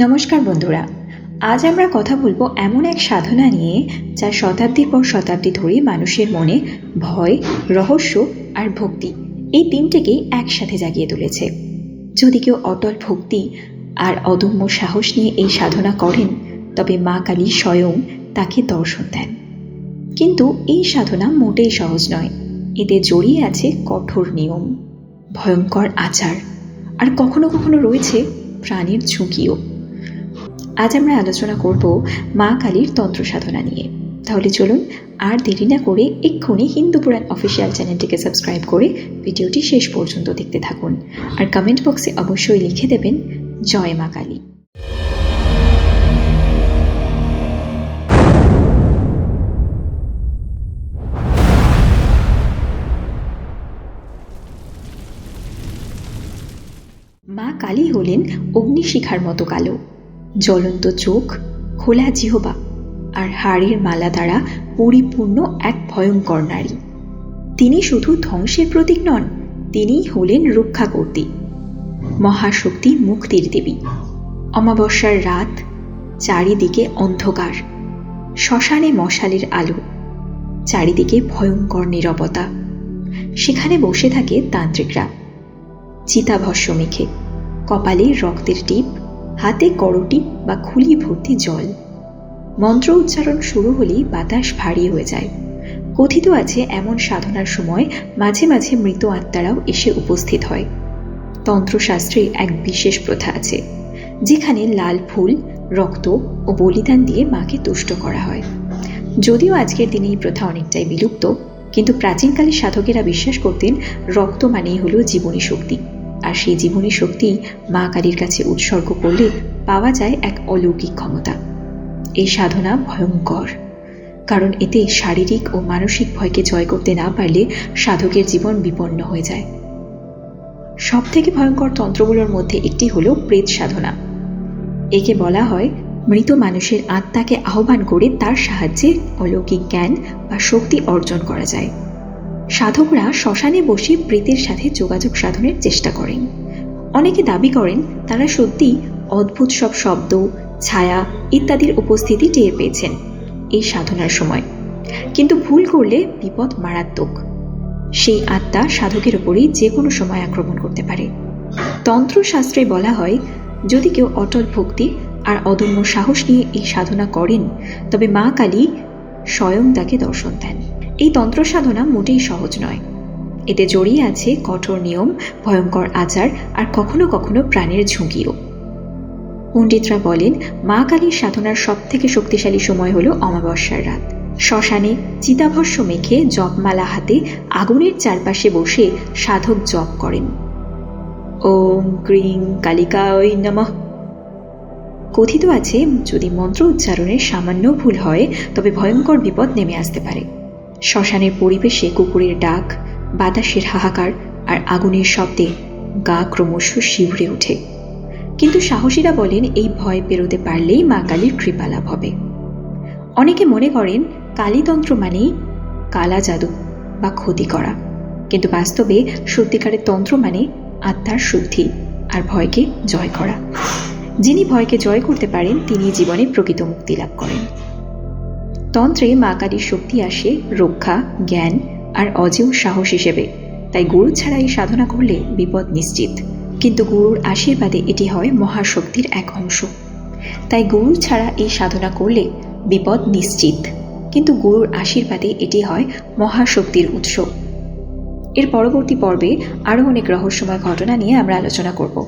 নমস্কার বন্ধুরা। আজ আমরা কথা বলব এমন এক সাধনা নিয়ে, যা শতাব্দীর পর শতাব্দী ধরে মানুষের মনে ভয়, রহস্য আর ভক্তি এই তিনটেকেই একসাথে জাগিয়ে তুলেছে। যদি কেউ অটল ভক্তি আর অদম্য সাহস নিয়ে এই সাধনা করেন, তবে মা কালী স্বয়ং তাকে দর্শন দেন। কিন্তু এই সাধনা মোটেই সহজ নয়। এতে জড়িয়ে আছে কঠোর নিয়ম, ভয়ঙ্কর আচার আর কখনো কখনো রয়েছে প্রাণীর ঝুঁকিও। আজ আমরা আলোচনা করব মা কালীর তন্ত্র সাধনা নিয়ে। তাহলে চলুন, আর দেরি না করে এক্ষুনি হিন্দু পুরাণ অফিসিয়াল চ্যানেলটিকে সাবস্ক্রাইব করে ভিডিওটি শেষ পর্যন্ত দেখতে থাকুন। আর কমেন্ট বক্সে অবশ্যই লিখে দেবেন, জয় মা কালী। মা কালী হলেন অগ্নিশিখার মতো কালো। জ্বলন্ত চোখ, খোলা জিহবা আর হাড়ের মালা দ্বারা পরিপূর্ণ এক ভয়ঙ্কর নারী। তিনি শুধু ধ্বংসের প্রতীক নন, তিনিই হলেন রক্ষা কর্তী মহাশক্তি মুক্তির দেবী। অমাবস্যার রাত, চারিদিকে অন্ধকার, শ্মশানে মশালের আলো, চারিদিকে ভয়ঙ্কর নিরবতা। সেখানে বসে থাকে তান্ত্রিকরা। চিতাভস্য মেখে, কপালে রক্তের টিপ হাতে করটি বা খুলি ভর্তি জল। মন্ত্র উচ্চারণ শুরু হলেই বাতাস ভারী হয়ে যায়। কথিত আছে, এমন সাধনার সময় মাঝে মাঝে মৃত আত্মারাও এসে উপস্থিত হয়। তন্ত্রশাস্ত্রে এক বিশেষ প্রথা আছে, যেখানে লাল ফুল, রক্ত ও বলিদান দিয়ে মাকে তুষ্ট করা হয়। যদিও আজকের দিনে এই প্রথা অনেকটাই বিলুপ্ত, কিন্তু প্রাচীনকালে সাধকেরা বিশ্বাস করতেন রক্ত মানেই হলো জীবনী শক্তি। আর সেই জীবনী শক্তি মা কালীর কাছে উৎসর্গ করলে পাওয়া যায় এক অলৌকিক ক্ষমতা। এই সাধনা ভয়ঙ্কর। কারণ এতে শারীরিক ও মানসিক ভয়কে জয় করতে না পারলে সাধকের জীবন বিপন্ন হয়ে যায়। সব থেকে ভয়ঙ্কর তন্ত্রগুলোর মধ্যে একটি হলো প্রেত সাধনা। একে বলা হয় মৃত মানুষের আত্মাকে আহ্বান করে তার সাহায্যে অলৌকিক জ্ঞান বা শক্তি অর্জন করা যায়। সাধকরা শ্মশানে বসে প্রেতের সাথে যোগাযোগ সাধনের চেষ্টা করেন। অনেকে দাবি করেন, তারা সত্যি অদ্ভুত সব শব্দ, ছায়া ইত্যাদির উপস্থিতি টের পেয়েছেন এই সাধনার সময়। কিন্তু ভুল করলে বিপদ মারাত্মক। সেই আত্মা সাধকের ওপরেই যে কোনো সময় আক্রমণ করতে পারে। তন্ত্রশাস্ত্রে বলা হয়, যদি কেউ অটল ভক্তি আর অদম্য সাহস নিয়ে এই সাধনা করেন, তবে মা কালী স্বয়ং তাকে দর্শন দেন। এই তন্ত্র সাধনা মোটেই সহজ নয়। এতে জড়িয়ে আছে কঠোর নিয়ম, ভয়ঙ্কর আচার আর কখনো কখনো প্রাণের ঝুঁকিও। পণ্ডিতরা বলেন, মা কালীর সাধনার সব থেকে শক্তিশালী সময় হলো অমাবস্যার রাত। শ্মশানে চিতাভস্য মেখে জপমালা হাতে আগুনের চারপাশে বসে সাধক জপ করেন। ওম ক্রিং কালিকা ওই নমঃ। কথিত আছে, যদি মন্ত্র উচ্চারণের সামান্য ভুল হয়, তবে ভয়ঙ্কর বিপদ নেমে আসতে পারে। শ্মশানের পরিবেশে কুকুরের ডাক, বাতাসের হাহাকার আর আগুনের শব্দে গা ক্রমশ শিউরে ওঠে। কিন্তু সাহসীরা বলেন, এই ভয় পেরোতে পারলেই মা কালীর কৃপা লাভ হবে। অনেকে মনে করেন, কালীতন্ত্র মানেই কালা জাদু বা ক্ষতি করা। কিন্তু বাস্তবে সত্যিকারের তন্ত্র মানে আত্মার শুদ্ধি আর ভয়কে জয় করা। যিনি ভয়কে জয় করতে পারেন তিনি জীবনে প্রকৃত মুক্তি লাভ করেন। তন্ত্রে মা কালীর শক্তি আসে রক্ষা, জ্ঞান আর অজেয় সাহস হিসেবে। তাই গুরু ছাড়া এই সাধনা করলে বিপদ নিশ্চিত। কিন্তু গুরুর আশীর্বাদে এটি হয় মহাশক্তির এক অংশ। তাই গুরু ছাড়া এই সাধনা করলে বিপদ নিশ্চিত। কিন্তু গুরুর আশীর্বাদে এটি হয় মহাশক্তির উৎস। এর পরবর্তী পর্বে আরও অনেক রহস্যময় ঘটনা নিয়ে আমরা আলোচনা করব।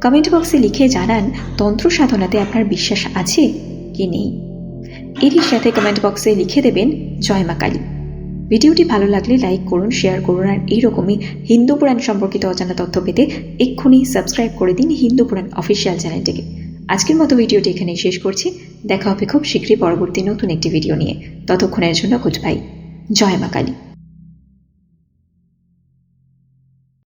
কমেন্ট বক্সে লিখে জানান, তন্ত্র সাধনাতে আপনার বিশ্বাস আছে কি নেই? এরই সাথে কমেন্ট বক্সে লিখে দেবেন, জয় মা কালী। ভিডিওটি ভালো লাগলে লাইক করুন শেয়ার করুন, আর এইরকমই হিন্দু পুরাণ সম্পর্কিত অজানা তথ্য পেতে এক্ষুনি সাবস্ক্রাইব করে দিন হিন্দু পুরাণ অফিসিয়াল চ্যানেলটিকে আজকের মতো ভিডিওটি এখানেই শেষ করছি। দেখা হবে খুব শীঘ্রই পরবর্তী নতুন একটি ভিডিও নিয়ে। ততক্ষণের জন্য গুড বাই জয় মা কালী।